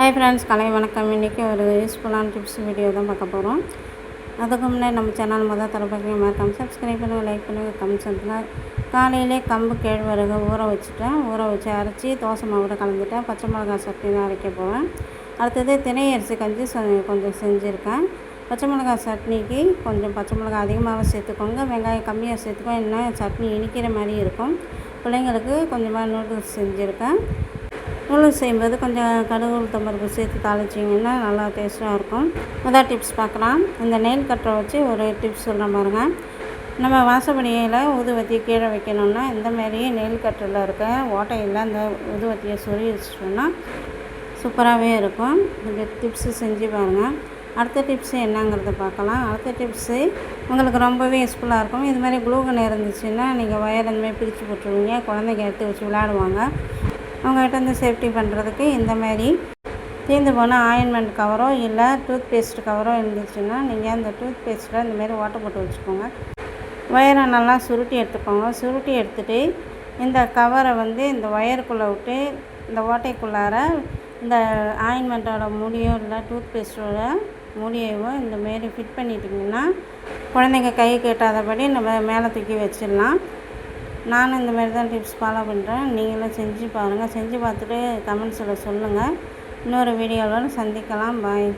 Hi friends கலை வணக்கம். இன்றைக்கி ஒரு யூஸ்ஃபுல்லான டிப்ஸ் வீடியோ தான் பார்க்க போகிறோம் அதுக்கு முன்னாடி நம்ம சேனல் முதல் தரப்பாக்க மறக்காமல் சப்ஸ்கிரைப் பண்ணுங்கள் லைக் பண்ணுங்கள் கமெண்ட் பண்ணுங்கள் காலையிலே கம்பு கேழ்வரகு ஊற வச்சுட்டேன். ஊற வச்சு அரைச்சி தோசை மாவோட கலந்துட்டேன். பச்சை மிளகாய் சட்னி தான் அரைக்க போவேன் அடுத்தது தினை அரிசி கஞ்சி கொஞ்சம் செஞ்சுருக்கேன். பச்சை மிளகாய் சட்னிக்கு கொஞ்சம் பச்சை மிளகாய் அதிகமாக சேர்த்துக்கோங்க. வெங்காயம் கம்மியாக சேர்த்துக்கோங்க. என்ன சட்னி இனிக்கிற மாதிரி இருக்கும். பிள்ளைங்களுக்கு கொஞ்சமாக நூடுல்ஸ் செஞ்சுருக்கேன். நூடுல்ஸ் செய்யும்போது கொஞ்சம் கடுகு உளுத்தம்பருப்பு சேர்த்து தாளிச்சிங்கன்னா நல்லா டேஸ்ட்டாக இருக்கும். முதல் டிப்ஸ் பார்க்கலாம். இந்த நெயில் கட்டரை வச்சு ஒரு டிப்ஸ் சொல்கிறேன் பாருங்கள் நம்ம வாசப்படியில் ஊதுவத்தி கீழே வைக்கணும்னா இந்த மாதிரியே நெயில் கட்டரில் இருக்க ஓட்டையில் அந்த ஊதுவத்தியை சொறி வச்சிட்டோம்னா சூப்பராகவே இருக்கும். இந்த டிப்ஸு செஞ்சு பாருங்கள் அடுத்த டிப்ஸு என்னங்கிறத பார்க்கலாம். அடுத்த டிப்ஸு உங்களுக்கு ரொம்பவே யூஸ்ஃபுல்லாக இருக்கும். இது மாதிரி குளூகன் இருந்துச்சுன்னா நீங்கள் வயர் அந்த மாதிரி பிரித்து போட்டுருவீங்க. குழந்தைங்க எடுத்து வச்சு விளையாடுவாங்க. அவங்ககிட்ட இருந்து சேஃப்டி பண்ணுறதுக்கு இந்த மாதிரி தீர்ந்து போன ஆயின்மெண்ட் கவரோ இல்லை டூத் பேஸ்ட் கவரோ இருந்துச்சுன்னா நீங்கள் அந்த டூத் பேஸ்ட்டில் இந்த மாதிரி ஓட்டை போட்டு வச்சுக்கோங்க. ஒயரை நல்லா சுருட்டி எடுத்துக்கோங்க. சுருட்டி எடுத்துகிட்டு இந்த கவரை வந்து இந்த ஒயருக்குள்ளே விட்டு இந்த ஓட்டைக்குள்ளார இந்த ஆயின்மெண்ட்டோட முடியோ இல்லை டூத் பேஸ்ட்டோட முடியவோ இந்த மாரி ஃபிட் பண்ணிட்டிங்கன்னா குழந்தைங்க கை கெட்டாதபடி நம்ம மேலே தூக்கி வச்சிடலாம். நானும் இந்த மாதிரி தான் டிப்ஸ் ஃபாலோ பண்ணுறேன் நீங்களும் செஞ்சு பாருங்கள் செஞ்சு பார்த்துட்டு கமெண்ட்ஸில் சொல்லுங்கள் இன்னொரு வீடியோவில் சந்திக்கலாம். பாய்